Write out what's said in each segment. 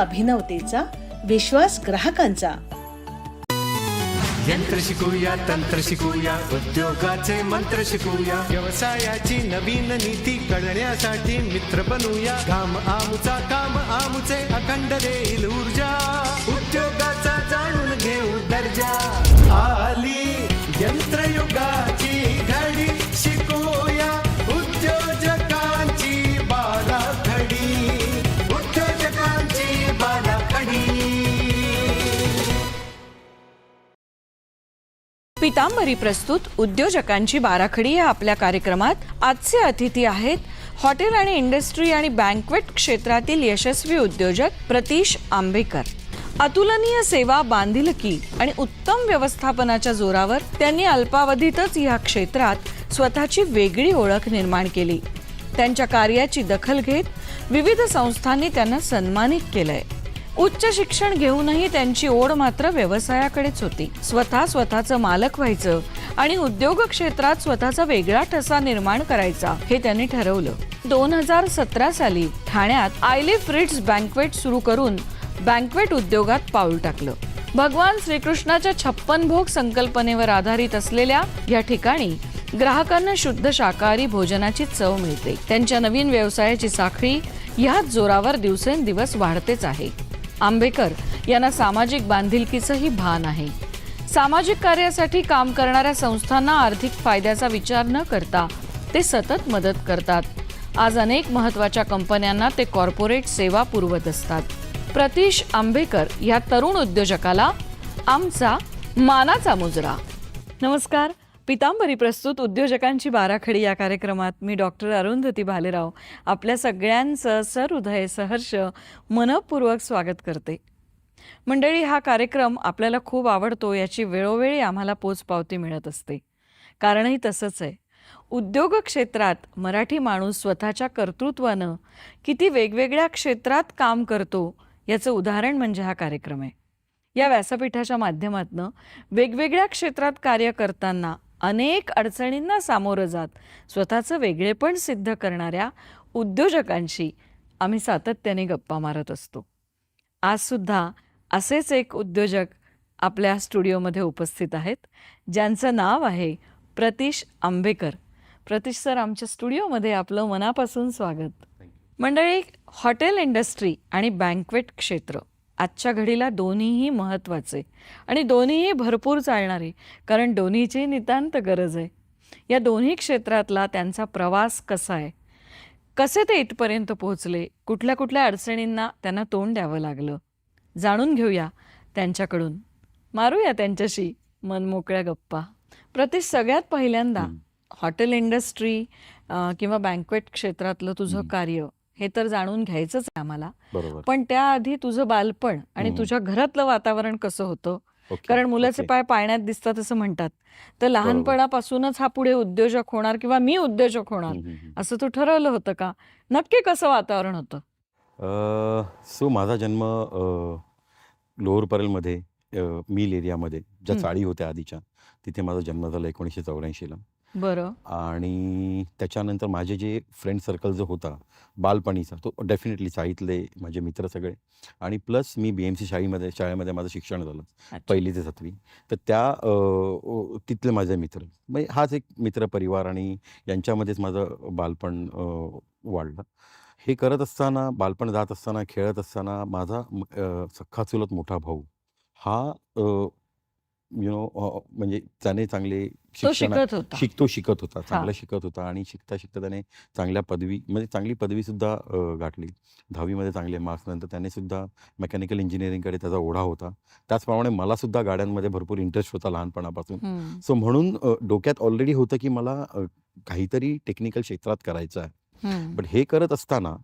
अभिनवतेचा विश्वास ग्राहकांचा यंत्र शिकूया तंत्र शिकूया उद्योगाचे मंत्र शिकूया. व्यवसायाची नवीन नीती कळण्यासाठी मित्र बनूया. घाम आमचा काम आमचे अखंड देईल ऊर्जा. उद्योगाचा जाणून घेऊ दर्जा. आली यंत्रयुगा पितांबरी प्रस्तुत उद्योजकांची बाराखडी या आपल्या कार्यक्रमात आजचे अतिथी आहेत. हॉटेल आणि इंडस्ट्री आणि बँकवेट क्षेत्रातील यशस्वी उद्योजक प्रतीश आंबेकर. अतुलनीय सेवा बांधिलकी आणि उत्तम व्यवस्थापनाच्या जोरावर त्यांनी अल्पावधीतच या क्षेत्रात स्वतःची वेगळी ओळख निर्माण केली. त्यांच्या कार्याची दखल घेत विविध संस्थांनी त्यांना सन्मानित केलंय. उच्च शिक्षण घेऊनही त्यांची ओढ मात्र व्यवसायाकडेच होती. स्वतः स्वतःचं मालक व्हायचं आणि उद्योग क्षेत्रात स्वतःचा वेगळा ठसा निर्माण करायचा हे त्यांनी ठरवलं. दोन हजार सतरा साली ठाण्यात आयली फ्रिट्स बँकवेट सुरू करून बँकवेट उद्योगात पाऊल टाकलं. भगवान श्रीकृष्णाच्या छप्पन भोग संकल्पनेवर आधारित असलेल्या या ठिकाणी ग्राहकांना शुद्ध शाकाहारी भोजनाची चव मिळते. त्यांच्या नवीन व्यवसायाची साखळी ह्याच जोरावर दिवसेंदिवस वाढतेच आहे. आंबेकर यांना सामाजिक बांधिलकीचंही भान आहे. सामाजिक कार्यासाठी काम करणाऱ्या संस्थांना आर्थिक फायद्याचा विचार न करता ते सतत मदत करतात. आज अनेक महत्त्वाच्या कंपन्यांना ते कॉर्पोरेट सेवा पुरवत असतात. प्रतीश आंबेकर या तरुण उद्योजकाला आमचा मानाचा मुजरा. नमस्कार. पितांबरी प्रस्तुत उद्योजकांची बाराखडी या कार्यक्रमात मी डॉक्टर अरुंधती भालेराव. आपल्या सगळ्यांचं सहृदय सहर्ष मनपूर्वक स्वागत करते. मंडळी हा कार्यक्रम आपल्याला खूप आवडतो याची वेळोवेळी आम्हाला पोचपावती मिळत असते. कारणही तसंच आहे. उद्योग क्षेत्रात मराठी माणूस स्वतःच्या कर्तृत्वानं किती वेगवेगळ्या क्षेत्रात काम करतो याचं उदाहरण म्हणजे हा कार्यक्रम आहे. या व्यासपीठाच्या माध्यमातून वेगवेगळ्या क्षेत्रात कार्य करताना अनेक अडचणींना सामोरं जात स्वतःचं वेगळेपण सिद्ध करणाऱ्या उद्योजकांशी आम्ही सातत्याने गप्पा मारत असतो. आजसुद्धा असेच एक उद्योजक आपल्या स्टुडिओमध्ये उपस्थित आहेत ज्यांचं नाव आहे प्रतीश आंबेकर. प्रतीश सर आमच्या स्टुडिओमध्ये आपलं मनापासून स्वागत. मंडळी हॉटेल इंडस्ट्री आणि बँकवेट क्षेत्र. आजच्या घडीला दोन्हीही महत्त्वाचे आणि दोन्हीही भरपूर चालणारे कारण दोन्हीची नितांत गरज आहे. या दोन्ही क्षेत्रातला त्यांचा प्रवास कसा आहे? कसे ते इथपर्यंत पोहोचले? कुठल्या कुठल्या अडचणींना त्यांना तोंड द्यावं लागलं? जाणून घेऊया त्यांच्याकडून. मारूया त्यांच्याशी मनमोकळ्या गप्पा. प्रतीश सगळ्यात पहिल्यांदा हॉटेल इंडस्ट्री किंवा बँकवेट क्षेत्रातलं तुझं कार्य हे तर जाणून घ्यायचंच आहे आम्हाला बरोबर पण त्याआधी तुझं बालपण आणि हम्म. तुझ्या घरातलं वातावरण कसं होतं ओके, कारण मुलाचे ओके. पाय पाळण्यात दिसतात असं म्हणतात तर लहानपणापासूनच हा पुढे उद्योजक होणार किंवा मी उद्योजक होणार हम्म, हम्म, हम्म. असं तू ठरवलं होतं का नक्की कसं वातावरण होतं अ, सो माझा जन्म अ, लोअर परेलमध्ये अ, मिल एरियामध्ये ज्या. चाळी होत्या आधीच्या तिथे माझा जन्म झाला एकोणीसशे चौऱ्याऐंशीला बरं. आणि त्याच्यानंतर माझे जे फ्रेंड सर्कल जो होता बालपणीचा तो डेफिनेटली चाळीतले माझे मित्र सगळे. आणि प्लस मी बी एम सी शाळेमध्ये शाळेमध्ये माझं शिक्षण झालं. पहिली ते सातवी. तर त्या तिथले माझे मित्र. म्हणजे हाच एक मित्र परिवार आणि यांच्यामध्येच माझं बालपण वाढलं. हे करत असताना बालपण जात असताना खेळत असताना माझा सख्खा चुलत मोठा भाऊ हा यु नो म्हणजे त्याने चांगले तो शिक्षण शिकत होता. शिक तो शिकत होता चांगलं शिकत होता आणि शिकता शिकता त्याने चांगल्या पदवी म्हणजे चांगली पदवी सुद्धा गाठली. दहावीमध्ये चांगले मार्क्स नंतर त्याने सुद्धा मेकॅनिकल इंजिनिअरिंगकडे त्याचा ओढा होता. त्याचप्रमाणे मला सुद्धा गाड्यांमध्ये भरपूर इंटरेस्ट होता लहानपणापासून. सो म्हणून डोक्यात ऑलरेडी होतं की मला काहीतरी टेक्निकल क्षेत्रात करायचं आहे. बट हे करत असताना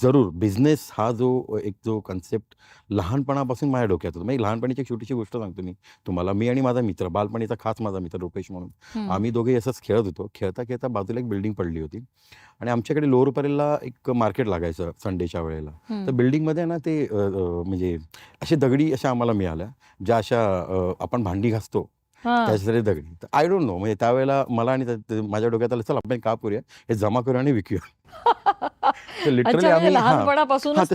जरूर बिझनेस हा जो एक जो कन्सेप्ट लहानपणापासून माझ्या डोक्यात होता. म्हणजे लहानपणीची एक छोटीशी गोष्ट सांगतो मी. तुम्हाला मी आणि माझा मित्र बालपणीचा खास माझा मित्र रुपेश म्हणून. आम्ही दोघे असंच खेळत होतो. खेळता खेळता बाजूला एक बिल्डिंग पडली होती. आणि आमच्याकडे लोअर परेलला एक मार्केट लागायचं संडेच्या वेळेला. तर बिल्डिंगमध्ये ना ते म्हणजे असे दगडी अशा आम्हाला मिळाल्या. ज्या अशा आपण भांडी घासतो. त्याच्यासाठी दगडी. आय डोंट नो म्हणजे त्यावेळेला मला आणि माझ्या डोक्यात आलं चल आपण काम करूया हे जमा करूया आणि विकूया लिटरली म्हणजे आम्ही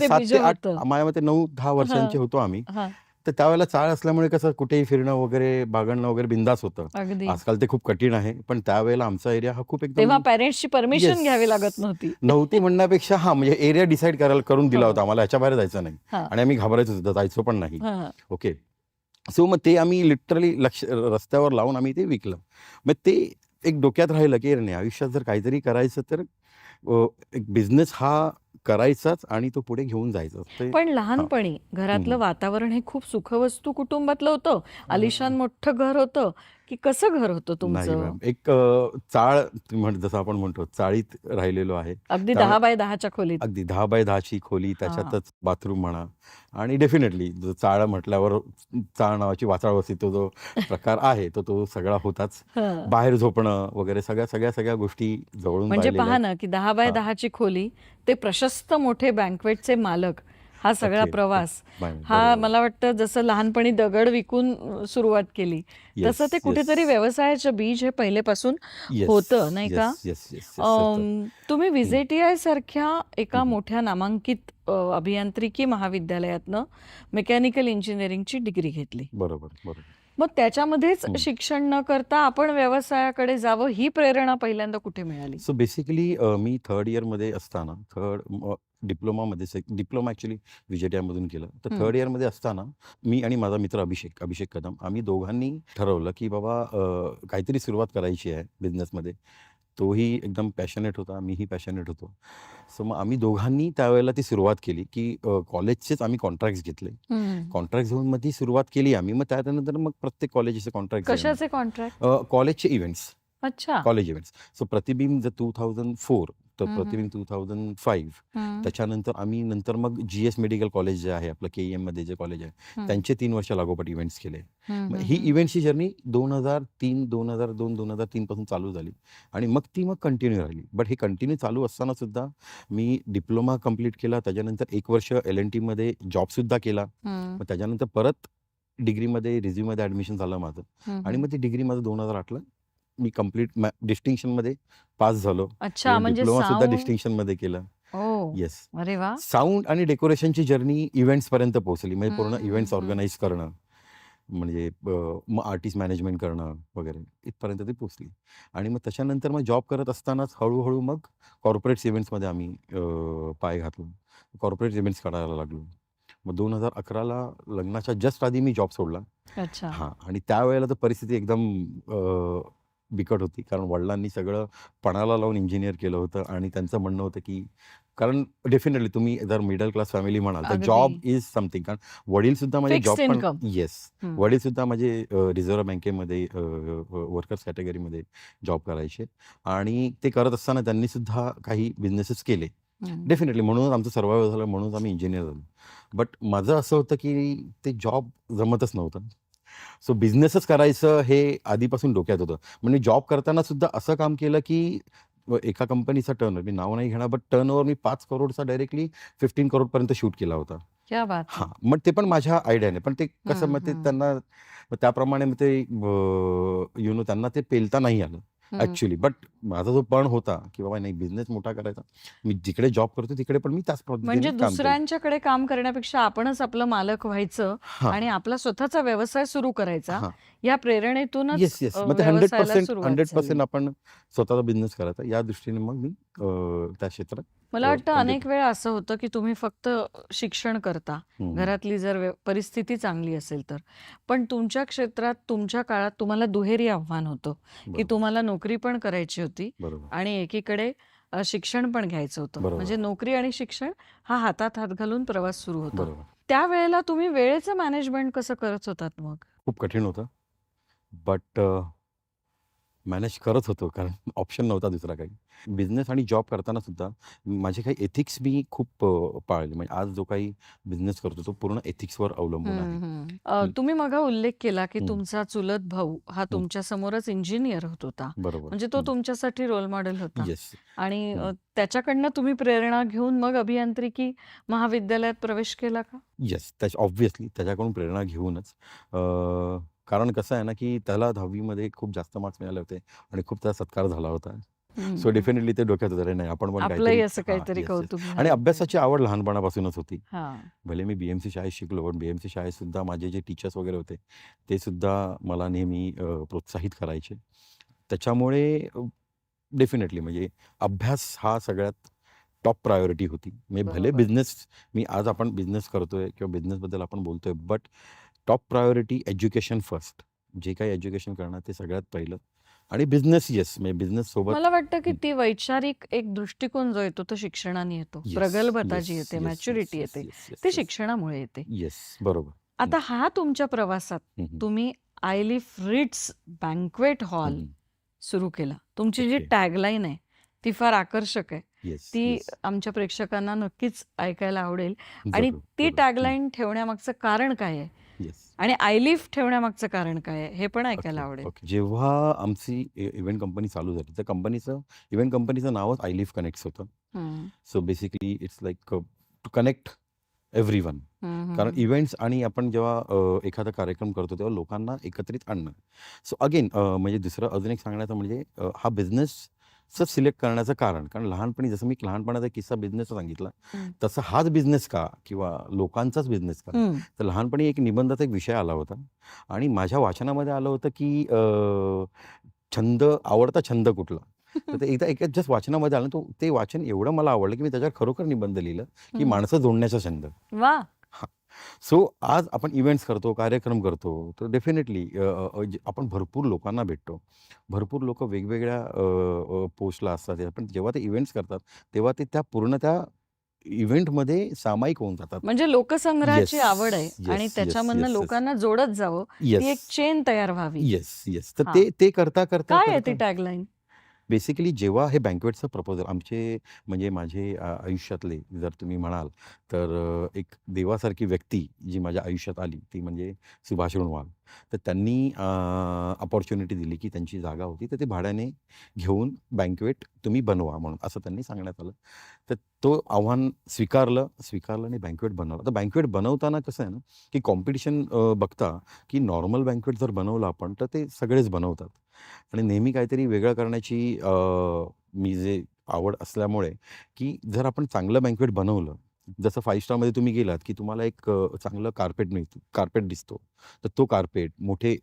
सात ते आठ होतं. माझ्या मते नऊ दहा वर्षांचे. होतो आम्ही. हा, तर त्यावेळेला चाळ असल्यामुळे कसं कुठेही फिरणं वगैरे बागडणं वगैरे बिंदास होतं. आजकाल ते खूप कठीण आहे. पण त्यावेळेला आमचा एरिया हा खूप तेव्हा एकदम पॅरेंट्सची परमिशन. घ्यावी लागत नव्हती. नव्हती म्हणण्यापेक्षा हा म्हणजे एरिया डिसाईड करायला करून दिला. होता आम्हाला. याच्या बाहेर जायचं नाही. आणि आम्ही घाबरायचो जायचो पण नाही. ओके सो मग ते आम्ही लिटरली लक्ष रस्त्यावर लावून आम्ही ते विकलं. मग ते एक डोक्यात राहिलं की नाही आयुष्यात जर काहीतरी करायचं तर एक बिझनेस हा करायचाच आणि तो पुढे घेऊन जायचा. पण लहानपणी घरातलं. वातावरण हे खूप सुखवस्तू कुटुंबातलं होतं. आलिशान मोठं घर होतं. की कसं घर होतं नाही तुमचं? मॅम एक अ, चाळ म्हण जसं आपण म्हणतो चाळीत राहिलेलो आहे. अगदी त्यामुळे- दहा बाय दहाच्या खोलीत. अगदी दहा बाय दहाची खोली त्याच्यातच बाथरूम म्हणा. आणि डेफिनेटली जो चाळ म्हटल्यावर चाळ नावाची वाचाळ वस्ती तो जो प्रकार आहे तो तो सगळा होताच. हा. बाहेर झोपणं वगैरे सगळ्या सगळ्या सगळ्या गोष्टी जवळून म्हणजे पाहिलेल्या पहा आहेत. ना की दहा बाय हा. दहाची खोली ते प्रशस्त मोठे बँकवेटचे मालक हा सगळा प्रवास हा. मला वाटतं जसं लहानपणी दगड विकून सुरुवात केली तसं ते. कुठेतरी व्यवसायाचं बीज हे पहिलेपासून होतं, नाही का? तुम्ही व्हिजेटीआय सारख्या एका. मोठ्या नामांकित अभियांत्रिकी महाविद्यालयातनं मेकॅनिकल इंजिनिअरिंगची डिग्री घेतली बरोबर बरोबर मग त्याच्यामध्येच. शिक्षण न करता आपण व्यवसायाकडे जावं ही प्रेरणा पहिल्यांदा कुठे मिळाली सो बेसिकली मी थर्ड इयरमध्ये असताना थर्ड डिप्लोमामध्ये डिप्लोमा ॲक्च्युली विजेटीआयमधून केलं. तर. थर्ड इयरमध्ये असताना मी आणि माझा मित्र अभिषेक अभिषेक कदम आम्ही दोघांनी ठरवलं की बाबा काहीतरी सुरुवात करायची आहे बिझनेसमध्ये तोही एकदम पॅशनेट होता मीही पॅशनेट होतो. सो मग आम्ही दोघांनी त्यावेळेला ती सुरुवात केली की कॉलेजचेच आम्ही कॉन्ट्रॅक्ट्स घेतले. कॉन्ट्रॅक्ट घेऊन मग ती सुरुवात केली आम्ही. मग त्यानंतर मग प्रत्येक कॉलेजचे कॉन्ट्रॅक्ट कशाचे कॉन्ट्रॅक्ट कॉलेजचे इव्हेंट्स अच्छा. कॉलेज इव्हेंट्स सो प्रतिबिंब जर टू थाउजंड फोर तर. Pratibimb two thousand five. त्याच्यानंतर आम्ही नंतर मग जी एस मेडिकल कॉलेज जे आहे आपलं के एममध्ये जे कॉलेज आहे. त्यांचे तीन वर्ष लागोपाठ इव्हेंट्स केले. ही. इव्हेंटची जर्नी दोन हजार तीन दोन हजार दोन दोन हजार तीन पासून चालू झाली. आणि मग ती मग कंटिन्यू राहिली. बट हे कंटिन्यू चालू असताना सुद्धा मी डिप्लोमा कंप्लीट केला. त्याच्यानंतर एक वर्ष एल एन टीमध्ये जॉबसुद्धा केला. हम्म, मग त्याच्यानंतर परत डिग्रीमध्ये रिझ्यूमध्ये ॲडमिशन झालं माझं. आणि मग ती डिग्री माझं दोन हजार आठला मी कंप्लीट डिस्टिंक्शनमध्ये पास झालो. अच्छा म्हणजे डिप्लोमा सुद्धा sound- डिस्टिंक्शनमध्ये केलं. येस अरे वा. साऊंड आणि डेकोरेशनची जर्नी इव्हेंट्स पर्यंत पोहोचली. म्हणजे पूर्ण इव्हेंट्स. ऑर्गनाईज करणं. म्हणजे आर्टिस्ट मॅनेजमेंट करणं वगैरे. इथपर्यंत ती पोहोचली. आणि मग त्याच्यानंतर मग जॉब करत असतानाच हळूहळू मग कॉर्पोरेट्स इव्हेंट्समध्ये आम्ही पाय घातलो. कॉर्पोरेट इव्हेंट्स करायला लागलो. मग दोन हजार अकराला लग्नाच्या जस्ट आधी मी जॉब सोडला. अच्छा. हां. आणि त्यावेळेला तर परिस्थिती एकदम बिकट होती कारण वडिलांनी सगळं पणाला लावून इंजिनियर केलं होतं आणि त्यांचं म्हणणं होतं की कारण डेफिनेटली तुम्ही जर मिडल क्लास फॅमिली म्हणाल तर. जॉब इज समथिंग कारण वडील सुद्धा माझे Fixed जॉब. पण येस. वडील सुद्धा माझे रिझर्व्ह बँकेमध्ये वर्कर्स कॅटेगरीमध्ये जॉब करायचे आणि ते करत असताना त्यांनी सुद्धा काही बिझनेसेस केले. डेफिनेटली म्हणून आमचं सर्वायव झालं म्हणून आम्ही इंजिनियर झालो बट माझं असं होतं की ते जॉब जमतच नव्हतं सो बिझनेसच करायचं हे आधीपासून डोक्यात होतं म्हणजे जॉब करताना सुद्धा असं काम केलं की एका कंपनीचा टर्न मी नाव नाही घेणार बट टर्नओव्हर मी पाच करोडचा डायरेक्टली फिफ्टीन करोडपर्यंत शूट केला होता क्या बात है. मग ते पण माझ्या आयडियाने पण ते कसं मग ते. त्यांना त्याप्रमाणे मग ते यु नो त्यांना ते पेलता नाही आलं. ऍक्च्युली बट माझा जो पण होता की बाबा नाही बिझनेस मोठा करायचा मी जिकडे जॉब करतो तिकडे पण मी त्याच म्हणजे दुसऱ्यांच्याकडे काम करण्यापेक्षा आपणच आपलं मालक व्हायचं आणि आपला स्वतःचा व्यवसाय सुरू करायचा या प्रेरणेतूनच येस येस मग हंड्रेड पर्सेंट हंड्रेड. पर्सेंट आपण स्वतःचा बिझनेस करायचा. या दृष्टीने मग मी त्या क्षेत्रात मला वाटतं म्हणजे- अनेक वेळा असं होतं की तुम्ही फक्त शिक्षण करता. घरातली जर परिस्थिती चांगली असेल तर. पण तुमच्या क्षेत्रात तुमच्या काळात तुम्हाला दुहेरी आव्हान होतं. की तुम्हाला नोकरी पण करायची होती आणि एकीकडे शिक्षण पण घ्यायचं होतं. म्हणजे नोकरी आणि शिक्षण हा हातात हात घालून प्रवास सुरू होता. त्यावेळेला तुम्ही वेळेचं मॅनेजमेंट कसं करत होतात मग? खूप कठीण होतं. बट मॅनेज करत होतो कारण ऑप्शन नव्हता दुसरा काही. बिझनेस आणि जॉब करताना सुद्धा माझे काही एथिक्स मी खूप पाळले. म्हणजे आज जो काही बिझनेस करतो तो पूर्ण एथिक्सवर अवलंबून आहे. तुम्ही मग उल्लेख केला की. तुमचा चुलत भाऊ हा तुमच्या समोरच इंजिनियर होत होता. बरोबर. म्हणजे तो तुमच्यासाठी रोल मॉडेल होता. येस आणि. त्याच्याकडनं तुम्ही प्रेरणा घेऊन मग अभियांत्रिकी महाविद्यालयात प्रवेश केला का? येस त्याच्या ऑब्व्हियसली त्याच्याकडून प्रेरणा घेऊनच. कारण कसं आहे ना की त्याला दहावीमध्ये खूप जास्त मार्क्स मिळाले होते आणि खूप त्याचा सत्कार झाला होता. सो डेफिनेटली ते डोक्यात होतं "अरे नाही आपण पण काहीतरी असं हां, काहीतरी yes, yes." कौतुक आणि. अभ्यासाची आवड लहानपणापासूनच होती हा भले मी बीएमसी शाळेत शिकलो पण बीएमसी शाळेत सुद्धा माझे जे टीचर्स वगैरे होते ते सुद्धा मला नेहमी प्रोत्साहित करायचे त्याच्यामुळे डेफिनेटली म्हणजे अभ्यास हा सगळ्यात टॉप प्रायोरिटी होती म्हणजे भले. बिझनेस मी आज आपण बिझनेस करतोय किंवा बिझनेसबद्दल आपण बोलतोय but top priority education first जे काही एज्युकेशन करणार ते सगळ्यात पहिलं. आणि बिझनेस येस म्हणजे बिझनेस सोबत मला वाटतं की. ती वैचारिक एक दृष्टिकोन जो येतो तो शिक्षणाने येतो. Yes, प्रगल्भता yes, जी येते yes, मॅच्युरिटी yes, येते yes, yes, ते yes. शिक्षणामुळे येते. येस बरोबर. आता हा तुमच्या प्रवासात हम्म, तुम्ही आयलिफ रिट्स बँकवेट हॉल हम्म, सुरू केला. तुमची जी Okay. टॅगलाईन आहे ती फार आकर्षक आहे. Yes, ती yes. आमच्या प्रेक्षकांना नक्कीच ऐकायला आवडेल. आणि ती. टॅगलाईन ठेवण्यामागचं कारण काय आहे. आणि आयलिफ ठेवण्यामागचं कारण काय आहे? हे पण ऐकायला आवडेल. ओके. जेव्हा आमची इव्हेंट कंपनी चालू झाली तर कंपनीचं इव्हेंट कंपनीचं नावच आय लिव्ह कनेक्ट्स होतं. हम्म, so basically it's like to connect everyone hmm, कारण हम्म. इव्हेंट्स आणि आपण जेव्हा अ, एखादा कार्यक्रम करतो तेव्हा लोकांना एकत्रित आणणं. सो अगेन म्हणजे दुसरं अजून एक सांगण्याचं म्हणजे अ, हा बिझनेसचं सिलेक्ट करण्याचं कारण. कारण लहानपणी जसं मी लहानपणाचा किस्सा बिझनेसचा सांगितला. तसं हाच बिझनेस का किंवा लोकांचाच बिझनेस का? तर लहानपणी एक निबंधाचा एक विषय आला होता आणि माझ्या वाचनामध्ये आलं होतं की छंद आवडता छंद कुठला? तर ते एकदा एक जस्ट वाचनामध्ये आलं तो ते वाचन एवढं मला आवडलं की मी त्याच्यावर खरोखर निबंध लिहिलं की. माणसं जोडण्याचा छंद. सो आज आपण इव्हेंट्स करतो कार्यक्रम करतो तर डेफिनेटली आपण भरपूर लोकांना भेटतो. भरपूर लोक वेगवेगळ्या पोस्टला असतात. पण जेव्हा ते इव्हेंट्स करतात तेव्हा ते त्या पूर्ण त्या इव्हेंटमध्ये सामायिक होऊन जातात. म्हणजे लोकसंग्रहाची आवड आहे आणि त्याच्यामधनं. लोकांना जोडत जावं ती एक चेन तयार व्हावी. येस येस तर. ते ते करता करता काय आहे ती टॅगलाईन बेसिकली जेव्हा हे बँकवेटचं प्रपोजल आमचे म्हणजे माझे आयुष्यातले जर तुम्ही म्हणाल तर एक देवासारखी व्यक्ती जी माझ्या आयुष्यात आली ती म्हणजे सुभाष रुणवाल तर त्यांनी अपॉर्च्युनिटी दिली की त्यांची जागा होती तर ते भाड्याने घेऊन बँकवेट तुम्ही बनवा म्हणून असं त्यांनी सांगण्यात आलं. तर तो आव्हान स्वीकारलं स्वीकारलं आणि बँकवेट बनवलं. तर बँकवेट बनवताना कसं आहे ना की कॉम्पिटिशन बघता की नॉर्मल बँकवेट जर बनवलं आपण तर ते सगळेच बनवतात. आणि नेहमी काहीतरी वेगळं करण्याची मी जे आवड असल्यामुळे की जर आपण चांगलं बँकवेट बनवलं जसं फाईव्ह स्टारमध्ये तुम्ही गेलात की तुम्हाला एक चांगलं कार्पेट मिळतो कार्पेट दिसतो तर तो कार्पेट मोठे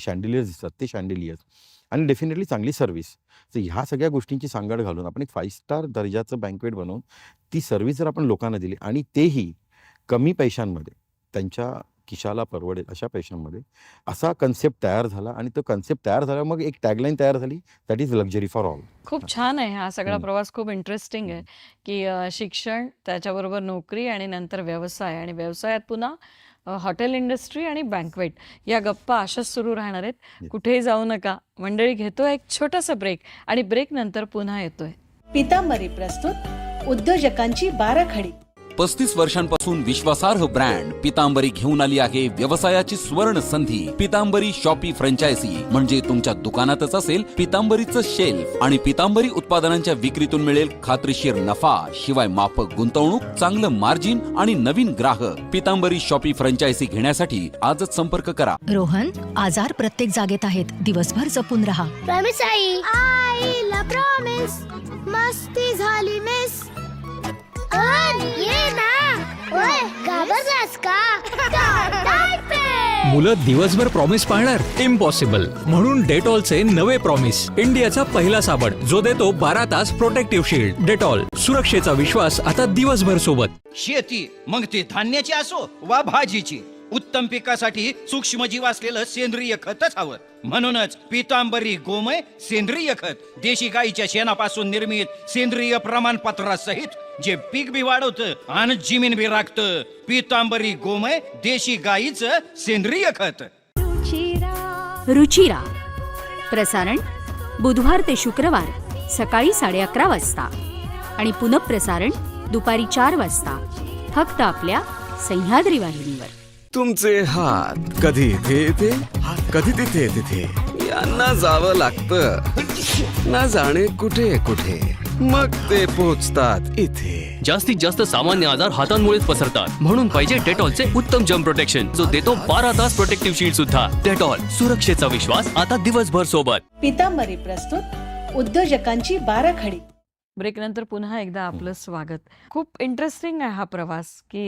शँडिलियर्स दिसतात ते शँडिलियर्स आणि डेफिनेटली चांगली सर्व्हिस तर ह्या सगळ्या गोष्टींची सांगड घालून आपण एक फाईव्ह स्टार दर्जाचं बँकवेट बनवून ती सर्व्हिस जर आपण लोकांना दिली आणि तेही कमी पैशांमध्ये त्यांच्या खिशाला परवडेल अशा पैशांमध्ये असा कन्सेप्ट तयार झाला आणि तो कन्सेप्ट तयार झाला मग एक टॅगलाईन तयार झाली that is luxury for all खूप छान आहे हा सगळा. प्रवास खूप इंटरेस्टिंग आहे. की शिक्षण त्याच्याबरोबर नोकरी आणि नंतर व्यवसाय आणि व्यवसायात पुन्हा हॉटेल इंडस्ट्री आणि बँकवेट या गप्पा अशाच सुरू राहणार आहेत. कुठेही जाऊ नका. मंडळी घेतो एक छोटासा ब्रेक आणि ब्रेक नंतर पुन्हा येतोय. पितांबरी प्रस्तुत. उद्योजकांची बाराखडी. पस्तीस वर्षांपासून विश्वासार्ह ब्रँड पितांबरी घेऊन आली आहे व्यवसायाची सुवर्ण संधी. पितांबरी शॉपी फ्रँचायझी म्हणजे तुमच्या दुकानातच असेल पितांबरीचं शेल्फ आणि पितांबरी उत्पादनांच्या विक्रीतून मिळेल खात्रीशीर नफा शिवाय माफक गुंतवणूक चांगलं मार्जिन आणि नवीन ग्राहक. पितांबरी शॉपी फ्रँचायझी घेण्यासाठी आजच संपर्क करा. रोहन आजार प्रत्येक जागेत आहेत. दिवसभर जपून राहा. प्रॉमिस आई. आईला प्रॉमिस मस्ती झाली मिस मुलं दिवसभर प्रॉमिस पाळणार? इम्पॉसिबल म्हणून डेटॉलचे नवे प्रॉमिस इंडियाचा पहिला साबण. जो देतो बारा तास प्रोटेक्टिव्ह शील्ड डेटॉल सुरक्षेचा विश्वास आता दिवसभर सोबत. शेती मग ती धान्याची असो वा भाजीची. उत्तम पिकासाठी सूक्ष्मजीव असलेलं सेंद्रिय खतच हवं. म्हणूनच पितांबरी गोमय सेंद्रिय खत देशी गाईच्या शेणापासून निर्मित सेंद्रिय प्रमाणपत्रासहित जे पीक बी वाढवतं आणि जिमीन बी राखतं पितांबरी गोमय देशी गाईचं सेंद्रिय खत. रुचिरा. प्रसारण बुधवार ते शुक्रवार सकाळी साडे अकरा वाजता आणि पुनःप्रसारण दुपारी चार वाजता. फक्त आपल्या सह्याद्री वाहिनीवर. तुमचे हात कधी इथे येते? कधी तिथे तिथे? यांना जावं लागतं. ना जाणे कुठे कुठे? मग ते पोचतात इथे. जास्तीत जास्त सामान्य आजार हातांमुळेच पसरतात. म्हणून पाहिजे डेटॉलचे उत्तम जर्म प्रोटेक्शन जो देतो बारा तास प्रोटेक्टिव्ह शील्ड सुद्धा. डेटॉल सुरक्षेचा विश्वास आता दिवसभर सोबत. पितांबरी प्रस्तुत. उद्योजकांची बाराखडी. ब्रेकनंतर पुन्हा एकदा आपलं स्वागत. खूप इंटरेस्टिंग आहे हा प्रवास की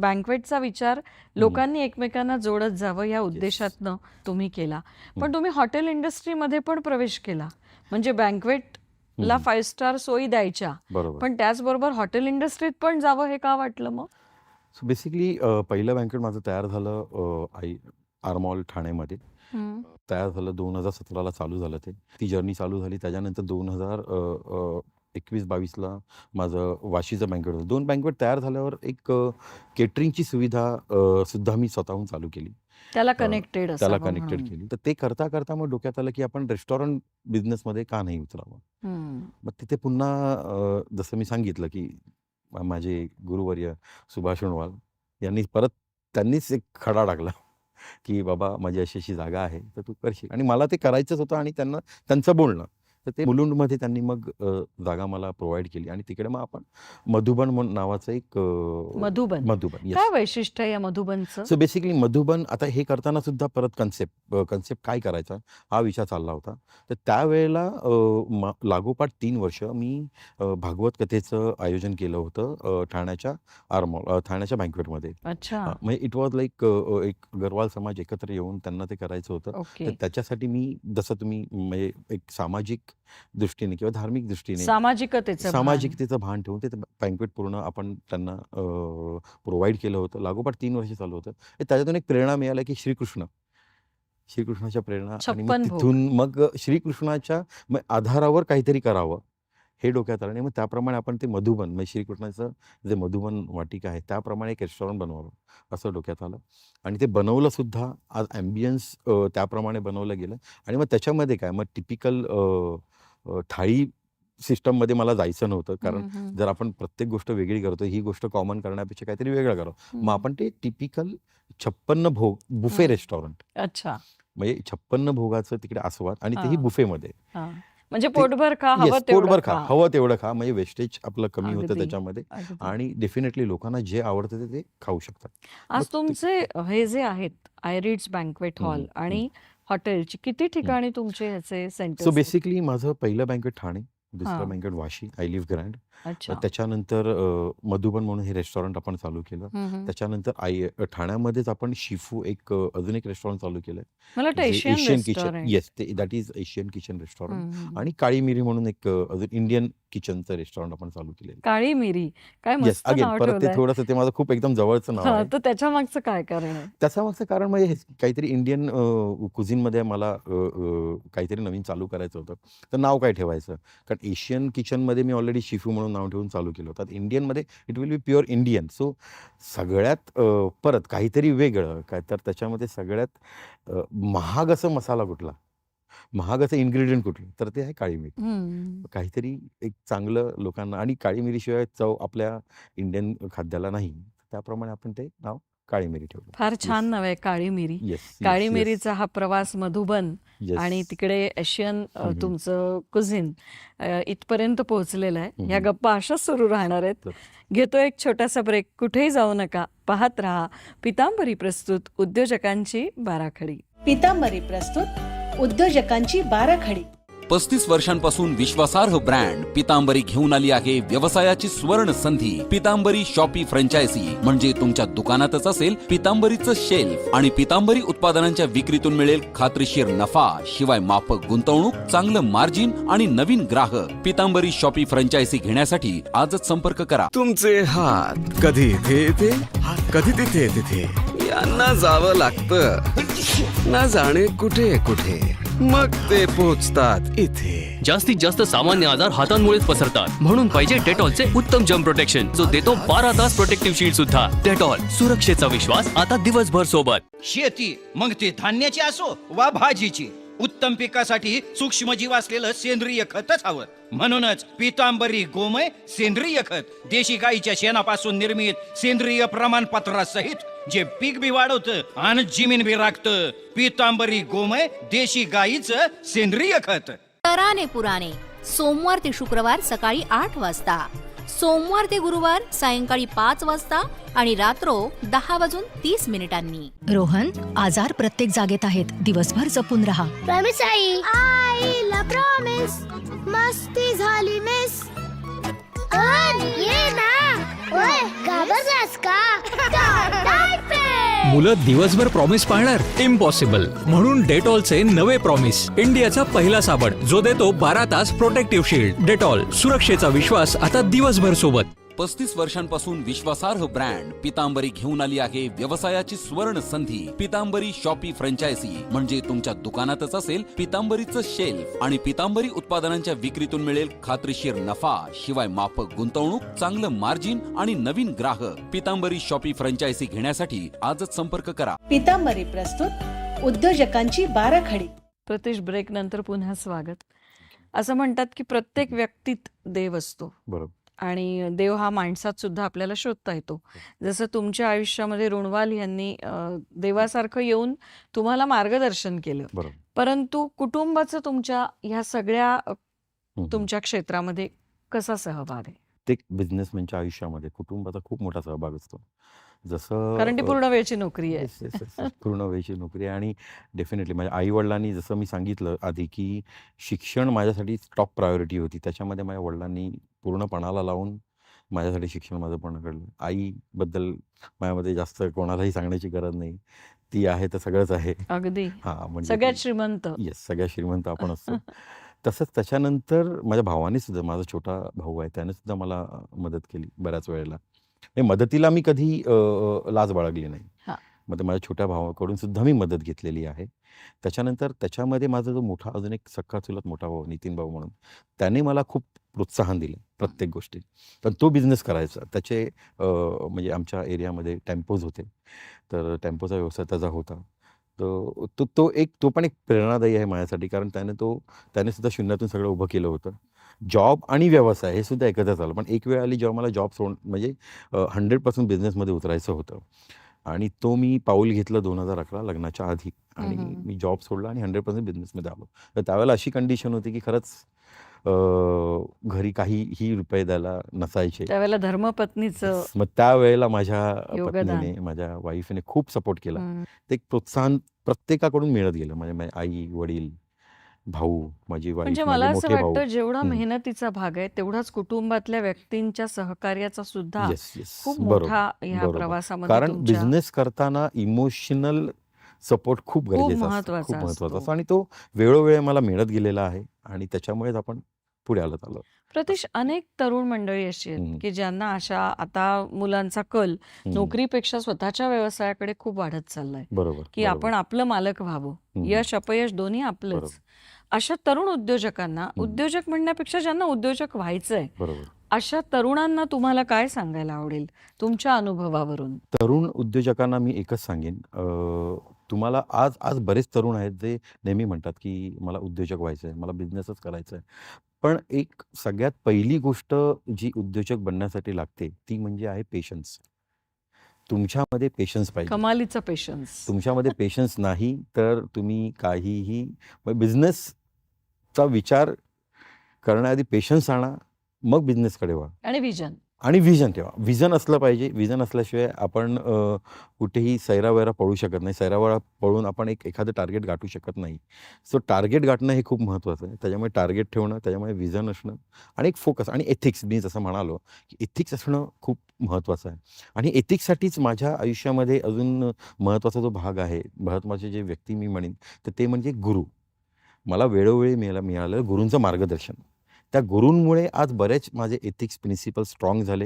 बँकवेटचा विचार लोकांनी एकमेकांना जोडत जावं या उद्देशातनं तुम्ही केला. पण तुम्ही हॉटेल इंडस्ट्रीमध्ये पण प्रवेश केला. म्हणजे बँकवेटला हम्म. फाईव्ह स्टार सोयी द्यायच्या. पण त्याचबरोबर हॉटेल इंडस्ट्रीत पण जावं हे का वाटलं मग? सो बेसिकली पहिलं बँकेट माझं तयार झालं आई आरमॉल ठाण्यामध्ये तयार झालं दोन हजार सतराला चालू झालं ते. ती जर्नी चालू झाली. त्याच्यानंतर दोन हजार एकवीस बावीसला माझं वाशीचं बँकेट होतं. दोन बँकेट तयार झाल्यावर एक केटरिंगची सुविधा सुद्धा मी स्वतःहून चालू केली. त्याला कनेक्टेड त्याला कनेक्टेड केली. तर ते करता करता मग डोक्यात आलं की आपण रेस्टॉरंट बिझनेसमध्ये का नाही उतरावं? मग तिथे पुन्हा जसं मी सांगितलं की माझे गुरुवर्य सुभाष सोनवाल यांनी परत त्यांनीच एक खडा टाकला की बाबा माझी अशी अशी जागा आहे तर तू करशील. आणि मला ते करायचंच होतं आणि त्यांना त्यांचं बोलणं. तर ते मुलुंडमध्ये त्यांनी मग जागा मला प्रोव्हाइड केली आणि तिकडे मग आपण मधुबन म्हणून नावाचं एक मधुबन. मधुबन. काय वैशिष्ट्य आहे या मधुबनचं? सो बेसिकली मधुबन आता हे करताना सुद्धा परत कन्सेप्ट कन्सेप्ट काय करायचा हा विचार चालला होता. तर त्यावेळेला लागोपाठ तीन वर्ष मी भागवत कथेचं आयोजन केलं होतं ठाण्याच्या आरमॉल ठाण्याच्या बँकवेटमध्ये अच्छा. म्हणजे इट वॉज लाईक एक गरवाल समाज एकत्र येऊन त्यांना ते करायचं होतं. तर त्याच्यासाठी मी जसं तुम्ही म्हणजे एक सामाजिक दृष्टीने किंवा धार्मिक दृष्टीने सामाजिकतेचं. सामाजिकतेचं भान ठेवून ते बँकवेट पूर्ण आपण त्यांना प्रोव्हाइड केलं होतं. लागोपाठ तीन वर्ष चालू होतं. त्याच्यातून एक प्रेरणा मिळाली की श्रीकृष्ण. श्रीकृष्णाच्या प्रेरणा आणि मग. तिथून मग श्रीकृष्णाच्या आधारावर काहीतरी करावं हे डोक्यात आलं. आणि मग त्याप्रमाणे आपण ते मधुबन म्हणजे श्रीकृष्णाचं जे मधुबन वाटिका आहे त्याप्रमाणे एक रेस्टॉरंट बनवावं असं डोक्यात आलं. आणि ते बनवलं सुद्धा आज ॲम्बियन्स त्याप्रमाणे बनवलं गेलं. आणि मग त्याच्यामध्ये काय? मग टिपिकल थाळी सिस्टममध्ये मला जायचं नव्हतं कारण. जर आपण प्रत्येक गोष्ट वेगळी करतो ही गोष्ट कॉमन करण्यापेक्षा काहीतरी वेगळं करावं मग. आपण ते टिपिकल छप्पन्न भोग बुफे. रेस्टॉरंट अच्छा म्हणजे छप्पन्न भोगाचं तिकडे आस्वाद आणि तेही हा. बुफेमध्ये. म्हणजे पोटभर खा हवं पोटभर खा. हवं तेवढं खा म्हणजे वेस्टेज आपलं कमी होतं त्याच्यामध्ये. आणि डेफिनेटली लोकांना जे आवडतं ते खाऊ शकतात आज तुमचे हे जे आहेत आयरिड्स बँकवेट हॉल आणि हॉटेलची किती ठिकाणी तुमचे ह्याचे सो सेंटर बेसिकली माझं पहिलं बँकेट ठाणे. दुसरं banquet Vashi I live grand त्याच्यानंतर मधुबन म्हणून हे रेस्टॉरंट आपण चालू केलं. त्याच्यानंतर आई अ, ठाण्यामध्येच आपण शिफू एक अजून एक रेस्टॉरंट चालू केलंय. मला एशियन किचन येस ते that is Asian kitchen restaurant. आणि काळी मिरी म्हणून एक अजून इंडियन किचनचं रेस्टॉरंट आपण चालू केलेलं. काळी मिरी काय मस्त नाव परत ते थोडंसं ते माझं खूप एकदम जवळचं नाव आहे. तर त्याच्या मागचं काय कारण आहे? त्याच्या मागचं कारण म्हणजे काहीतरी इंडियन कुझिनमध्ये मला अ, अ, काहीतरी नवीन चालू करायचं होतं. तर नाव काय ठेवायचं? कारण एशियन किचनमध्ये मी ऑलरेडी शिफू म्हणून नाव ठेवून चालू केलं. होतं इंडियनमध्ये it will be pure Indian so सगळ्यात परत काहीतरी वेगळं काय तर त्याच्यामध्ये सगळ्यात महाग असं मसाला कुठला? महाग असं इन्ग्रेडियंट कुठलं? तर ते आहे काळी मिरी. काहीतरी एक चांगलं लोकांना आणि काळी मिरीशिवाय चव आपल्या इंडियन खाद्याला नाही. त्याप्रमाणे आपण ते नाव काळी मिरी ठेवलं. फार. छान नाव आहे काळी मिरी येस काळी मिरीचा हा प्रवास मधुबन आणि तिकडे एशियन. तुमचं कुझिन इथपर्यंत पोहोचलेलं आहे. ह्या. गप्पा अशाच सुरू राहणार आहेत. घेतो एक छोटासा ब्रेक कुठेही जाऊ नका. पाहत राहा पितांबरी प्रस्तुत उद्योजकांची बाराखडी. पितांबरी प्रस्तुत उद्योजकांची बाराखडी. पस्तीस वर्षांपासून विश्वासार्ह ब्रँड पितांबरी घेऊन आली आहे व्यवसायाची सुवर्ण संधी. पितांबरी शॉपी फ्रँचायझी म्हणजे तुमच्या दुकानातच असेल पितांबरीचं शेल्फ आणि पितांबरी उत्पादनांच्या विक्रीतून मिळेल खात्रीशीर नफा शिवाय माफक गुंतवणूक चांगलं मार्जिन आणि नवीन ग्राहक. पितांबरी शॉपी फ्रँचायझी घेण्यासाठी आजच संपर्क करा. तुमचे हात कधी इथे येते? कधी तिथे तिथे यांना जावं लागतं. ना जाणे कुठे कुठे? मग ते पोचतात इथे. जास्तीत जास्त सामान्य आजार हातांमुळेच पसरतात. म्हणून पाहिजे डेटॉलचे उत्तम जर्म प्रोटेक्शन जो देतो बारा तास प्रोटेक्टिव्ह शील्ड सुद्धा. डेटॉल सुरक्षेचा विश्वास आता दिवसभर सोबत. शेती मग ते धान्याची असो वा भाजीची. उत्तम पिकासाठी सूक्ष्मजीव असलेलं सेंद्रिय खतच हवं. म्हणूनच पितांबरी गोमय सेंद्रिय खत. देशी गाईच्या शेणापासून निर्मित सेंद्रिय प्रमाणपत्रासहित जे पीक बी वाढवतं आणि जमीन बी राखतं. पितांबरी गोमय देशी गाईचं सेंद्रिय खत. तराने पुराणे. सोमवार ते शुक्रवार सकाळी आठ वाजता. सोमवार ते गुरुवार सायंकाळी पाच वाजता आणि रात्र दहा वाजून तीस मिनिटांनी. रोहन आजार प्रत्येक जागेत आहेत. दिवसभर जपून राहा. प्रॉमिस आई. आईला प्रॉमिस मस्ती झाली मिस ये ना. घाबरलास का? मुलं दिवसभर प्रॉमिस पाळणार? इम्पॉसिबल म्हणून डेटॉलचे नवे प्रॉमिस इंडियाचा पहिला साबण. जो देतो बारा तास प्रोटेक्टिव्ह शील्ड डेटॉल सुरक्षेचा विश्वास आता दिवसभर सोबत. पस्तीस वर्षांपासून विश्वासार्ह ब्रँड पितांबरी घेऊन आली आहे व्यवसायाची सुवर्ण संधी. पितांबरी शॉपी फ्रँचायझी म्हणजे तुमच्या दुकानातच असेल पितांबरीचं शेल्फ आणि पितांबरी उत्पादनांच्या विक्रीतून मिळेल खात्रीशीर नफा शिवाय माफक गुंतवणूक चांगलं मार्जिन आणि नवीन ग्राहक. पितांबरी शॉपी फ्रँचायझी घेण्यासाठी आजच संपर्क करा. पितांबरी प्रस्तुत उद्योजकांची बाराखडी. प्रतीश ब्रेक नंतर पुन्हा स्वागत. असं म्हणतात की प्रत्येक व्यक्तीत देव असतो. बरोबर. आणि देव हा माणसात सुद्धा आपल्याला शोधता येतो. जसं तुमच्या आयुष्यामध्ये ऋणवाल यांनी देवासारखं येऊन तुम्हाला मार्गदर्शन केलं. परंतु कुटुंबाचं तुमच्या ह्या सगळ्या. तुमच्या क्षेत्रामध्ये कसा सहभाग आहे? प्रत्येक बिझनेसमॅनच्या आयुष्यामध्ये कुटुंबाचा खूप मोठा सहभाग असतो. जसं कारण ती पूर्ण वेळची नोकरी आहे. पूर्ण वेळची नोकरी आहे. आणि डेफिनेटली माझ्या आईवडिलांनी जसं मी सांगितलं आधी की शिक्षण माझ्यासाठी टॉप प्रायोरिटी होती. त्याच्यामध्ये माझ्या वडिलांनी पूर्णपणाला लावून माझ्यासाठी शिक्षण माझं पूर्ण घडलं आईबद्दल माझ्यामध्ये जास्त कोणालाही सांगण्याची गरज नाही. ती आहे तर सगळंच आहे. अगदी. हां म्हणजे सगळ्यात श्रीमंत. येस सगळ्यात श्रीमंत आपण असतो. तसंच त्याच्यानंतर माझ्या भावाने सुद्धा माझा छोटा भाऊ आहे त्याने सुद्धा मला मदत केली बऱ्याच वेळेला. म्हणजे मदतीला मी कधी लाज बाळगली नाही. मग माझ्या छोट्या भावाकडून सुद्धा मी मदत घेतलेली आहे. त्याच्यानंतर त्याच्यामध्ये माझा जो मोठा अजून एक सख्खा चुलत मोठा भाऊ नितीन भाऊ म्हणून त्याने मला खूप प्रोत्साहन दिलं प्रत्येक गोष्टीत पण तो बिझनेस करायचा. त्याचे म्हणजे आमच्या एरियामध्ये टेम्पोज होते. तर टेम्पोचा व्यवसाय त्याचा होता. तर तो तो एक तो पण एक प्रेरणादायी आहे माझ्यासाठी. कारण त्याने तो त्याने सुद्धा शून्यातून सगळं उभं केलं होतं. जॉब आणि व्यवसाय हे सुद्धा एकत्र झालं. पण एक वेळ आली जेव्हा मला जॉब सोड म्हणजे हंड्रेड पर्सेंट बिझनेसमध्ये उतरायचं होतं. आणि तो मी पाऊल घेतलं दोन हजार अकरा लग्नाच्या आधी. आणि हम्म. मी जॉब सोडला आणि हंड्रेड पर्सेंट बिझनेसमध्ये आलो तर त्यावेळेला अशी कंडिशन होती की खरंच अं, घरी काहीही रुपये द्यायला नसायचे त्यावेळेला धर्मपत्नीचं मग त्यावेळेला माझ्या योगदान. पत्नीने माझ्या वाईफने खूप सपोर्ट केला हम्म. ते एक प्रोत्साहन प्रत्येकाकडून मिळत गेलं म्हणजे माझे आई वडील भाऊ माझी वाईफ म्हणजे माझे मला असं मोठे भाऊ वाटतं जेवढा हम्म. मेहनतीचा भाग आहे तेवढाच कुटुंबातल्या व्यक्तींच्या सहकार्याचा सुद्धा येस येस खूप बरोबर मोठा ह्या बरोबर. प्रवासामध्ये कारण तुमच्या बिझनेस करताना इमोशनल सपोर्ट खूप गरजेचा खूप महत्त्वाचा असतो. आणि तो वेळोवेळी मला मिळत गेलेला आहे आणि त्याच्यामुळेच आपण पुढे आलो आलो प्रतीश अनेक तरुण मंडळी अशी आहेत. की ज्यांना अशा आता मुलांचा कल. नोकरीपेक्षा स्वतःच्या व्यवसायाकडे खूप वाढत चाललाय बरोबर की. आपण आपलं मालक व्हावं. यश अपयश दोन्ही आपलंच. अशा तरुण उद्योजकांना उद्योजक म्हणण्यापेक्षा ज्यांना उद्योजक व्हायचंय अशा तरुणांना तुम्हाला काय सांगायला आवडेल तुमच्या अनुभवावरून तरुण उद्योजकांना मी एकच सांगेन तुम्हाला आज आज बरेच तरुण आहेत जे नेहमी म्हणतात की मला उद्योजक व्हायचं आहे मला बिझनेसच करायचा आहे पण एक सगळ्यात पहिली गोष्ट जी उद्योजक बनण्यासाठी लागते ती म्हणजे आहे पेशन्स तुमच्यामध्ये पेशन्स पाहिजे. कमालीचा पेशन्स तुमच्यामध्ये पेशन्स नाही तर तुम्ही काहीही बिझनेसचा विचार करण्याआधी पेशन्स आणा मग बिझनेसकडे वळा. आणि विजन आणि व्हिजन ठेवा. व्हिजन असलं पाहिजे. व्हिजन असल्याशिवाय आपण कुठेही सैरावैरा पळू शकत नाही. सैरावैरा पळून आपण एक एखादं टार्गेट गाठू शकत नाही. सो टार्गेट गाठणं हे खूप महत्त्वाचं आहे. त्याच्यामुळे टार्गेट ठेवणं त्याच्यामुळे व्हिजन असणं आणि एक फोकस आणि एथिक्स मी जसं म्हणालो की एथिक्स असणं खूप महत्त्वाचं आहे. आणि एथिक्ससाठीच माझ्या आयुष्यामध्ये अजून महत्त्वाचा जो भाग आहे महत्त्वाचे जे व्यक्ती मी म्हणेन तर ते म्हणजे गुरु. मला वेळोवेळी मिळालं मिळालं गुरूंचं मार्गदर्शन. त्या गुरूंमुळे आज बरेच माझे एथिक्स प्रिन्सिपल स्ट्रॉंग झाले.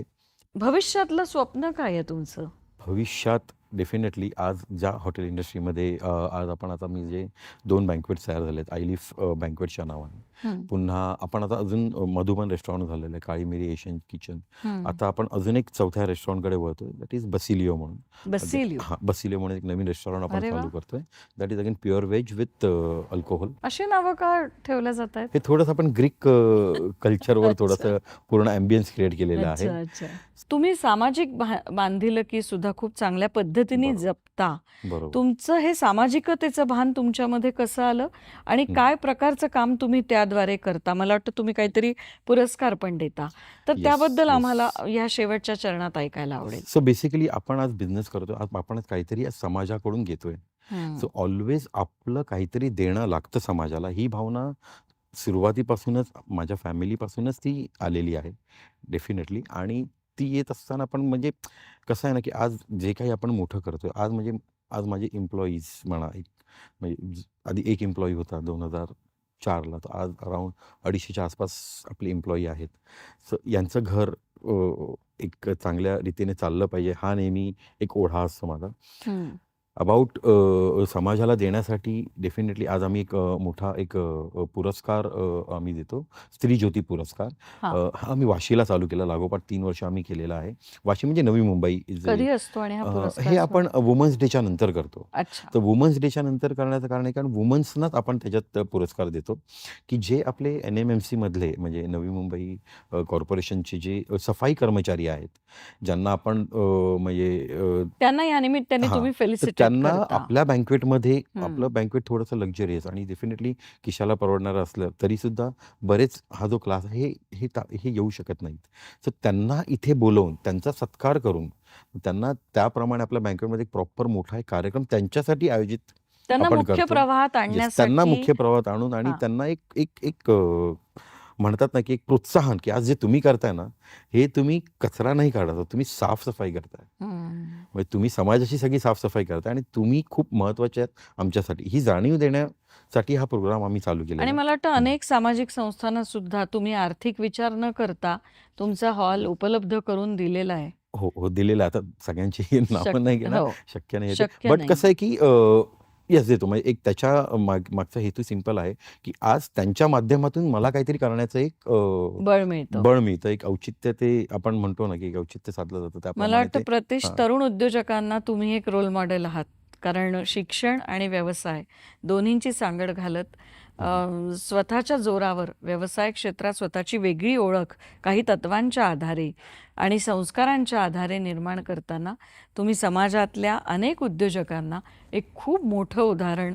भविष्यातलं स्वप्न काय आहे तुमचं? भविष्यात डेफिनेटली आज ज्या हॉटेल इंडस्ट्रीमध्ये आज आपण आता मी जे दोन बँकवेट्स तयार झालेत आयलिफ बँकवेटच्या नावाने. पुन्हा आपण आता अजून मधुबन रेस्टॉरंट झालेलं आहे काळी मिरी एशियन किचन. आता आपण अजून एक चौथ्या रेस्टॉरंटकडे वळतोय दॅट इज बसिलिओ म्हणून. बसिलिओ. हां बसिलिओ म्हणून एक नवीन रेस्टॉरंट आपण. चालू करतोय. That is again pure veg with alcohol अशी नावं का ठेवल्या जात आहेत हे थोडंसं आपण ग्रीक कल्चरवर. थोडंसं पूर्ण अँबियन्स क्रिएट केलेलं आहे. तुम्ही सामाजिक भा- बांधिलकी सुद्धा खूप चांगल्या पद्धतीने. जपता. तुमचं हे सामाजिकतेचं भान तुमच्यामध्ये कसं आलं? आणि. काय प्रकारचं काम तुम्ही त्या याद्वारे करता. मला वाटतं तुम्ही काहीतरी पुरस्कार पण देता. तर Yes, त्याबद्दल yes. आम्हाला या शेवटच्या चरणात ऐकायला आवडेल. सो बेसिकली आपण आज बिझनेस करतो आपण काहीतरी समाजाकडून घेतोय. सो ऑलवेज आपलं काहीतरी देणं लागतं समाजाला. ही भावना सुरुवातीपासूनच माझ्या फॅमिलीपासूनच ती आलेली आहे. डेफिनेटली आणि ती येत असताना पण म्हणजे कसं आहे ना की आज जे काही आपण मोठं करतोय आज म्हणजे आज माझे एम्प्लॉईज म्हणा एक म्हणजे आधी एक एम्प्लॉई होता दोन हजार चारला तर आज अराऊंड अडीचशेच्या आसपास आपले एम्प्लॉई आहेत. सो यांचं घर एक चांगल्या रीतीने चाललं पाहिजे. हा नेहमी एक ओढा असतो माझा. अबाउट समाजाला देण्यासाठी डेफिनेटली आज आम्ही एक अ, मोठा एक अ, पुरस्कार अ, आम्ही देतो. स्त्री ज्योती पुरस्कार. हा. अ, हा आम्ही वाशीला चालू केला. लागोपाठ तीन वर्ष आम्ही केलेला आहे. वाशी म्हणजे नवी मुंबई कधी असतो आणि हा अ, पुरस्कार हे आपण वुमन्स डेच्या नंतर करतो. अच्छा. तर वुमन्स डेच्या नंतर करण्याचं कारण आहे कारण वुमन्सनाच आपण त्याच्यात पुरस्कार देतो. की जे आपले एन एम एम सीमधले म्हणजे नवी मुंबई अ, कॉर्पोरेशनचे जे सफाई कर्मचारी आहेत ज्यांना आपण अ, म्हणजे अ, त्यांना या निमित्ताने हा, तुम्ही तर त्यांना आपल्या बँकवेटमध्ये. आपलं बँकवेट थोडंसं लक्झरियस आणि डेफिनेटली खिशाला परवडणारं असलं तरी सुद्धा बरेच हा जो क्लास आहे हे हे येऊ शकत नाहीत सो त्यांना इथे बोलवून त्यांचा सत्कार करून त्यांना त्याप्रमाणे आपल्या बँकेमध्ये एक प्रॉपर मोठा एक कार्यक्रम त्यांच्यासाठी आयोजित त्यांना आपण मुख्य करतो. प्रवाहात आणण्यासाठी त्यांना मुख्य प्रवाहात आणून आणि. त्यांना एक एक एक म्हणतात ना की एक प्रोत्साहन की आज जे तुम्ही करताय ना हे तुम्ही कचरा नाही काढत तुम्ही साफसफाई करताय. म्हणजे तुम्ही समाजाची सगळी साफसफाई करताय आणि तुम्ही खूप महत्त्वाचे आहेत आमच्यासाठी ही जाणीव देण्यासाठी हा प्रोग्राम आम्ही चालू केलेला आणि. मला वाटतं. अनेक सामाजिक संस्थांना सुद्धा तुम्ही आर्थिक विचार न करता तुमचा हॉल उपलब्ध करून दिलेला आहे हो हो दिलेलं आहे. आता सगळ्यांची नावं नाही घेणार हो शक्य नाही बट. कसं आहे की येस देतो. म्हणजे एक त्याच्या माग मागचा हेतू सिंपल आहे की आज त्यांच्या माध्यमातून मला काहीतरी करण्याचं एक बळ मिळतं. बळ मिळतं. एक औचित्य ते आपण म्हणतो ना की एक औचित्य साधलं जातं मला वाटतं ते प्रत्येक. तरुण उद्योजकांना तुम्ही एक रोल मॉडेल आहात. कारण शिक्षण आणि व्यवसाय दोन्हींची सांगड घालत स्वतःच्या जोरावर व्यवसाय क्षेत्रात स्वतःची वेगळी ओळख काही तत्वांच्या आधारे आणि संस्कारांच्या आधारे निर्माण करताना तुम्ही समाजातल्या अनेक उद्योजकांना एक खूप मोठं उदाहरण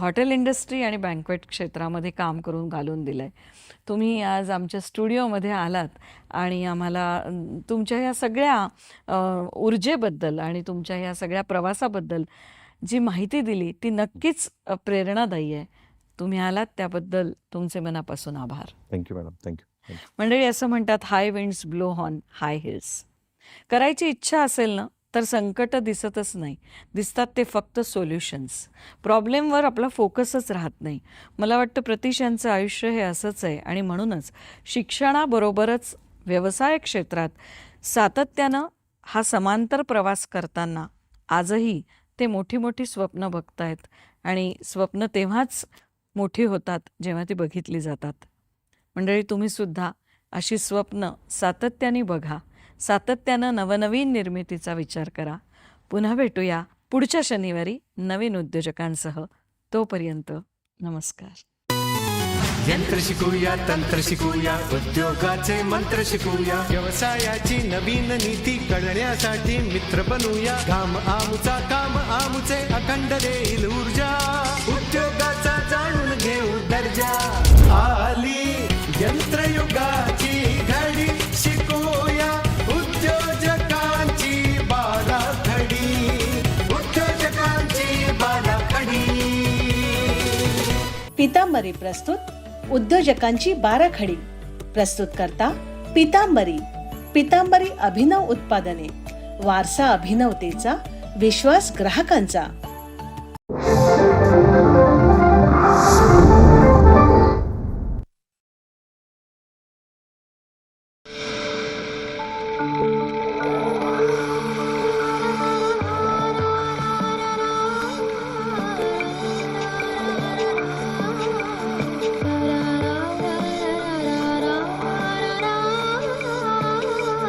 हॉटेल इंडस्ट्री आणि बँकवेट क्षेत्रामध्ये काम करून घालून दिलं आहे तुम्ही आज आमच्या स्टुडिओमध्ये आलात आणि आम्हाला तुमच्या ह्या सगळ्या ऊर्जेबद्दल आणि तुमच्या ह्या सगळ्या प्रवासाबद्दल जी माहिती दिली ती नक्कीच प्रेरणादायी आहे. तुम्ही आलात त्याबद्दल तुमचे मनापासून आभार. थँक्यू मॅडम थँक्यू मंडळी असं म्हणतात high winds blow on high hills करायची इच्छा असेल ना तर संकट दिसतच नाही. दिसतात ते फक्त सोल्युशन्स प्रॉब्लेमवर आपला फोकसच राहत नाही. मला वाटतं प्रतीश यांचं आयुष्य हे असंच आहे. आणि म्हणूनच शिक्षणाबरोबरच व्यवसाय क्षेत्रात सातत्यानं हा समांतर प्रवास करताना आजही ते मोठी मोठी स्वप्न बघतायत. आणि स्वप्न तेव्हाच मोठी होतात जेव्हा ती बघितली जातात. मंडळी तुम्ही सुद्धा अशी स्वप्न सातत्याने बघा. सातत्यानं नवनवीन निर्मितीचा विचार करा. पुन्हा भेटूया पुढच्या शनिवारी नवीन उद्योजकांसह. तोपर्यंत नमस्कार. यंत्र शिकूया तंत्र शिकूया उद्योगाचे मंत्र शिकूया. व्यवसायाची नवीन नीती कळण्यासाठी मित्र बनूया. घाम आमुचा काम आमुचे अखंड देईल ऊर्जा. पितांबरी प्रस्तुत उद्योजकांची बाराखडी. प्रस्तुत करता पितांबरी. पितांबरी अभिनव उत्पादने. वारसा अभिनवतेचा विश्वास ग्राहकांचा.